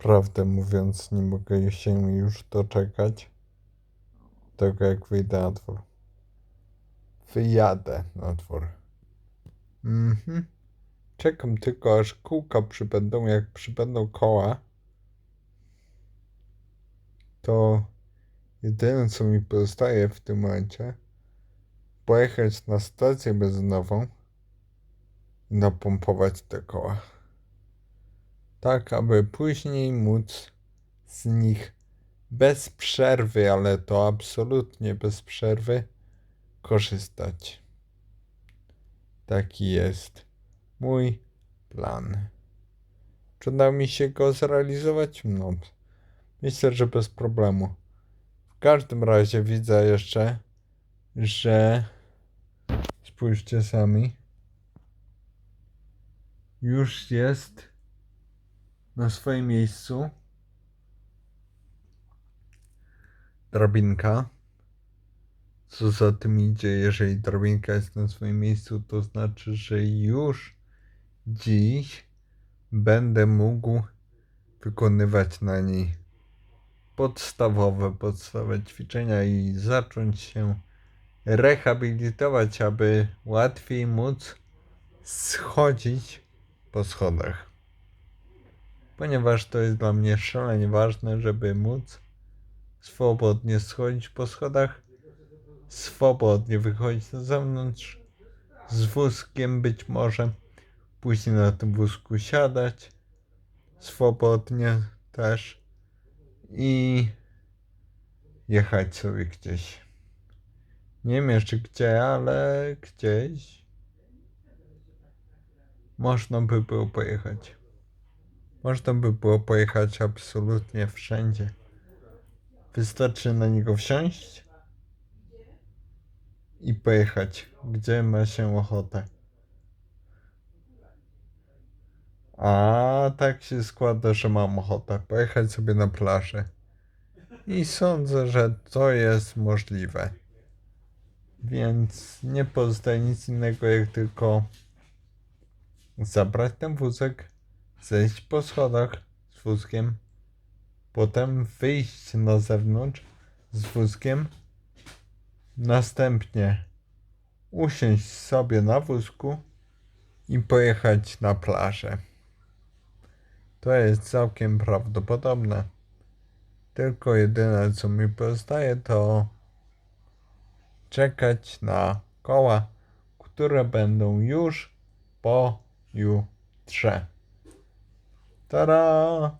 Prawdę mówiąc, nie mogę się już doczekać tego, jak wyjdę na dwór. Wyjadę na dwór. Mhm. Czekam tylko, aż kółka przybędą. Jak przybędą koła, to jedyne, co mi pozostaje w tym momencie, pojechać na stację benzynową i napompować te koła. Tak, aby później móc z nich bez przerwy, ale to absolutnie bez przerwy, korzystać. Taki jest mój plan. Czy uda mi się go zrealizować? No, myślę, że bez problemu. W każdym razie widzę jeszcze, że spójrzcie sami. Już jest na swoim miejscu drabinka. Co za tym idzie, jeżeli drabinka jest na swoim miejscu, to znaczy, że już dziś będę mógł wykonywać na niej podstawowe, podstawowe ćwiczenia i zacząć się rehabilitować, aby łatwiej móc schodzić po schodach. Ponieważ to jest dla mnie szalenie ważne, żeby móc swobodnie schodzić po schodach, swobodnie wychodzić na zewnątrz, z wózkiem być może, później na tym wózku siadać, swobodnie też i jechać sobie gdzieś. Nie wiem jeszcze gdzie, ale gdzieś można by było pojechać. Można by było pojechać absolutnie wszędzie. Wystarczy na niego wsiąść i pojechać, gdzie ma się ochotę. A tak się składa, że mam ochotę pojechać sobie na plażę. I sądzę, że to jest możliwe. Więc nie pozostaje nic innego, jak tylko zabrać ten wózek, zejść po schodach z wózkiem, potem wyjść na zewnątrz z wózkiem, następnie usiąść sobie na wózku i pojechać na plażę. To jest całkiem prawdopodobne. Tylko jedyne co mi pozostaje to czekać na koła, które będą już po jutrze. Tara!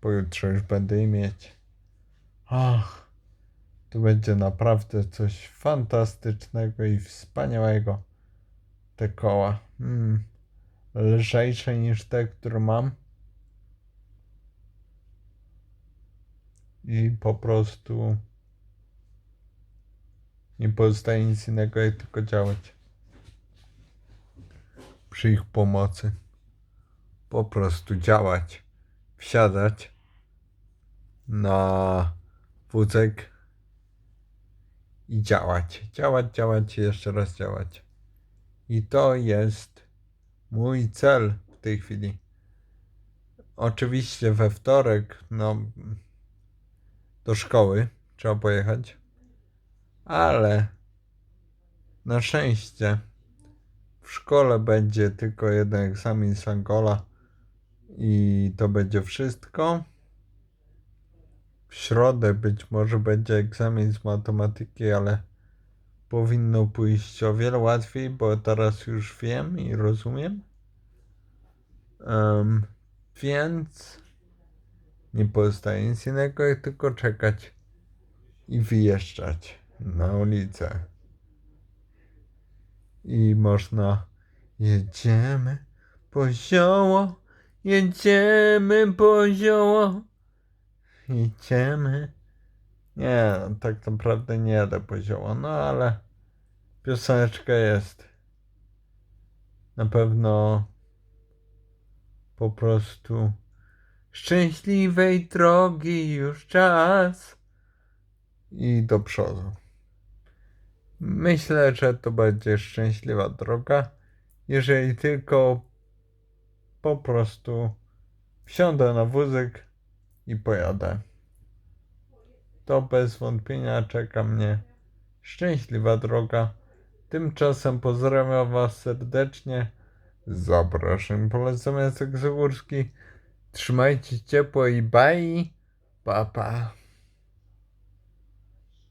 Pojutrze już będę je mieć. Ach, to będzie naprawdę coś fantastycznego i wspaniałego. Te koła. Mm, lżejsze niż te, które mam. I po prostu nie pozostaje nic innego, jak tylko działać. Przy ich pomocy. Po prostu działać. Wsiadać na wózek i działać. Działać, działać jeszcze raz działać. I to jest mój cel w tej chwili. Oczywiście we wtorek, no, do szkoły trzeba pojechać, ale na szczęście w szkole będzie tylko jeden egzamin z Angola i to będzie wszystko. W środę być może będzie egzamin z matematyki, ale powinno pójść o wiele łatwiej, bo teraz już wiem i rozumiem. Um, więc nie pozostaje nic innego, jak tylko czekać i wyjeżdżać na ulicę. I można jedziemy po zioło, jedziemy po zioło, jedziemy. Nie, tak naprawdę nie jadę po zioło, no ale pioseneczka jest. Na pewno po prostu szczęśliwej drogi już czas i do przodu. Myślę, że to będzie szczęśliwa droga, jeżeli tylko po prostu wsiądę na wózek i pojadę. To bez wątpienia czeka mnie szczęśliwa droga. Tymczasem pozdrawiam Was serdecznie. Zapraszam, polecam Jacek Zagórski. Trzymajcie ciepło i bye. Pa, pa.